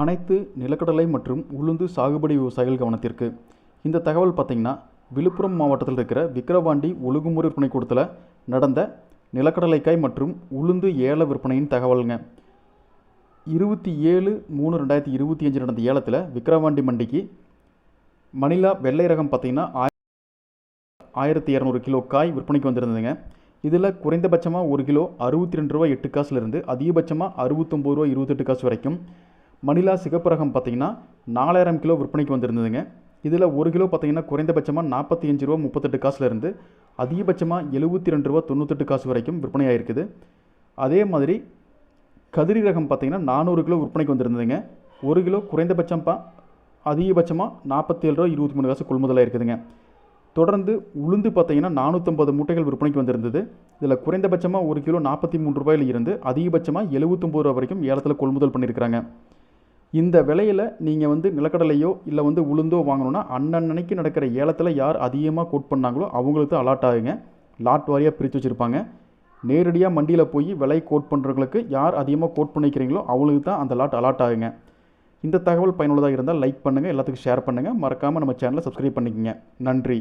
அனைத்து நிலக்கடலை மற்றும் உளுந்து சாகுபடி விவசாயிகள் கவனத்திற்கு. இந்த தகவல் பார்த்தீங்கன்னா விழுப்புரம் மாவட்டத்தில் இருக்கிற விக்கிரவாண்டி ஒழுங்குமுறை விற்பனை கூடத்தில் நடந்த நிலக்கடலைக்காய் மற்றும் உளுந்து ஏல விற்பனையின் தகவலுங்க. இருபத்தி ஏழு மூணு ரெண்டாயிரத்தி இருபத்தி அஞ்சு நடந்த ஏலத்தில் விக்கிரவாண்டி மண்டிக்கு மணிலா வெள்ளை ரகம் பார்த்திங்கன்னா ஆயிரத்தி இரநூறு கிலோ காய் விற்பனைக்கு வந்திருந்ததுங்க. இதில் குறைந்தபட்சமாக ஒரு கிலோ அறுபத்தி ரெண்டு ரூபா எட்டு காசுலேருந்து அதிகபட்சமாக அறுபத்தொம்பது ரூபா இருபத்தெட்டு காசு வரைக்கும் மணிலா சிகப்பு ரகம் பார்த்தீங்கன்னா நாலாயிரம் கிலோ விற்பனைக்கு வந்திருந்ததுங்க. இதில் ஒரு கிலோ பார்த்தீங்கன்னா குறைந்தபட்சமாக நாற்பத்தி அஞ்சு ரூபா முப்பத்தெட்டு காசுலேருந்து அதிகபட்சமாக எழுபத்தி ரெண்டு ரூபா தொண்ணூத்தெட்டு காசு வரைக்கும் விற்பனையாயிருக்குது. அதே மாதிரி கதிரி ரகம் பார்த்தீங்கன்னா நானூறு கிலோ விற்பனைக்கு வந்திருந்ததுங்க. ஒரு கிலோ குறைந்தபட்சம்ப்பா அதிகபட்சமாக நாற்பத்தேழு ரூபா இருபத்தி மூணு காசு கொள்முதலாக இருக்குதுங்க தொடர்ந்து உளுந்து பார்த்திங்கன்னா நானூற்றம்பது மூட்டைகள் விற்பனைக்கு வந்திருந்தது. இதில் குறைந்தபட்சமாக ஒரு கிலோ நாற்பத்தி மூணு ரூபாயில் இருந்து அதிகபட்சமாக எழுபத்தொம்பது ரூபா வரைக்கும் ஏலத்தில் கொள்முதல் பண்ணியிருக்கிறாங்க. இந்த விலையில் நீங்கள் வந்து நிலக்கடலையோ இல்லை வந்து உளுந்தோ வாங்கணுன்னா அன்னன்னைக்கு நடக்கிற ஏலத்தில் யார் அதிகமாக கோட் பண்ணாங்களோ அவங்களுக்கு தான் அலாட் ஆகுங்க. லாட் வாரியாக பிரித்து வச்சுருப்பாங்க. நேரடியாக மண்டியில் போய் விலை கோட் பண்ணுறவங்களுக்கு யார் அதிகமாக கோட் பண்ணிக்கிறீங்களோ அவங்களுக்கு தான் அந்த லாட் அலாட் ஆகுங்க. இந்த தகவல் பயனுள்ளதாக இருந்தால் லைக் பண்ணுங்கள் எல்லாத்துக்கும் ஷேர் பண்ணுங்கள் மறக்காமல் நம்ம சேனலை சப்ஸ்கிரைப் பண்ணிக்கங்க. நன்றி.